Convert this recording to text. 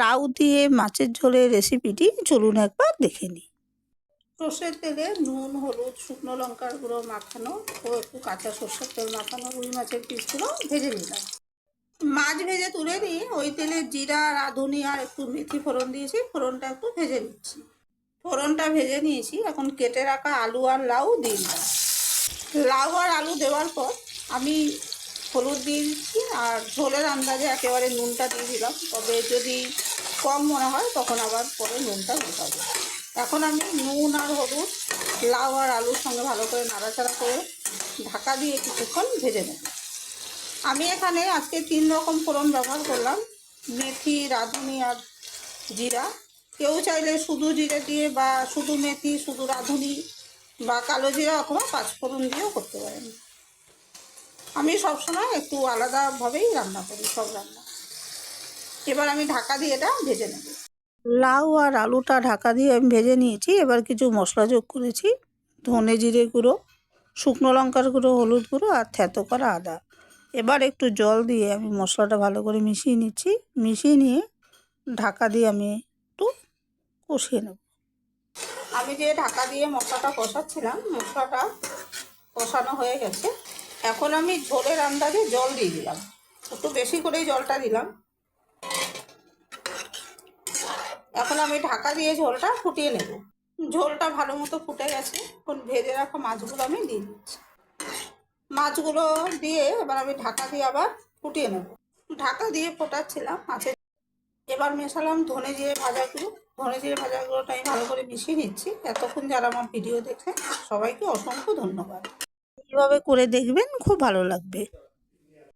লাউ দিয়ে মাছের ঝোলের রেসিপিটি চলুন একবার দেখে নিই। সর্ষের তেলে নুন, হলুদ, শুকনো লঙ্কার গুঁড়ো মাখানো ও একটু কাঁচা সর্ষের তেল মাখানো রুই মাছের পিসগুলো ভেজে নিলাম। মাছ ভেজে তুলে নিয়ে ওই তেলে জিরা, রাঁধুনি আর একটু মেথি ফোড়ন দিয়েছি, ফোড়নটা একটু ভেজে নিচ্ছি। ফোড়নটা ভেজে নিয়েছি, এখন কেটে রাখা আলু আর লাউ দিয়ে লাউ আর আলু দেওয়ার পর আমি হলুদ দিয়ে দিচ্ছি আর ঝোলের আন্দাজে একেবারে নুনটা দিয়ে দিলাম। তবে যদি কম মনে হয়, তখন আবার পরে নুনটা মেটাবো এখন আমি নুন আর হলুদ, লাউ আর আলুর সঙ্গে ভালো করে নাড়াচাড়া করে ঢাকা দিয়ে কিছুক্ষণ ভেজে নেব। আমি এখানে আজকে তিন রকম ফোড়ন ব্যবহার করলাম, মেথি, রাঁধুনি আর জিরা। কেউ চাইলে শুধু জিরে দিয়ে বা শুধু মেথি, শুধু রাঁধুনি বা কালো জিরা অথবা পাঁচফোড়ন দিয়েও করতে পারেন। আমি সবসময় একটু আলাদাভাবেই রান্না করি সব রান্না। এবার আমি ঢাকা দিয়ে এটা ভেজে নেব। লাউ আর আলুটা ঢাকা দিয়ে আমি ভেজে নিয়েছি এবার কিছু মশলা যোগ করেছি। ধনে জিরে গুঁড়ো শুকনো লঙ্কার গুঁড়ো হলুদ গুঁড়ো আর থ্যাতো করা আদা। এবার একটু জল দিয়ে আমি মশলাটা ভালো করে মিশিয়ে নিচ্ছি। মিশিয়ে নিয়ে ঢাকা দিয়ে আমি একটু কষিয়ে নেব। আমি যে ঢাকা দিয়ে মশলাটা কষাচ্ছিলাম মশলাটা কষানো হয়ে গেছে। এখন আমি ঝোলের আন্দাজে জল দিয়ে দিলাম। একটু বেশি করেই জলটা দিলাম। এখন আমি ঢাকা দিয়ে ঝোলটা ফুটিয়ে নেব। ঝোলটা ভালো মতো ফুটে গেছে। এখন ভেজে রাখা মাছগুলো আমি দিয়ে দিচ্ছি। মাছগুলো দিয়ে এবার আমি ঢাকা দিয়ে আবার ফুটিয়ে নেব। ঢাকা দিয়ে ফোটাচ্ছিলাম মাছের। এবার মেশালাম ধনে জিরে ভাজাগুলো ধনে জিরে ভাজাগুলোটা আমি ভালো করে মিশিয়ে নিচ্ছি। এতক্ষণ যারা আমার ভিডিও দেখে সবাইকে অসংখ্য ধন্যবাদ। এইভাবে করে দেখবেন খুব ভালো লাগবে।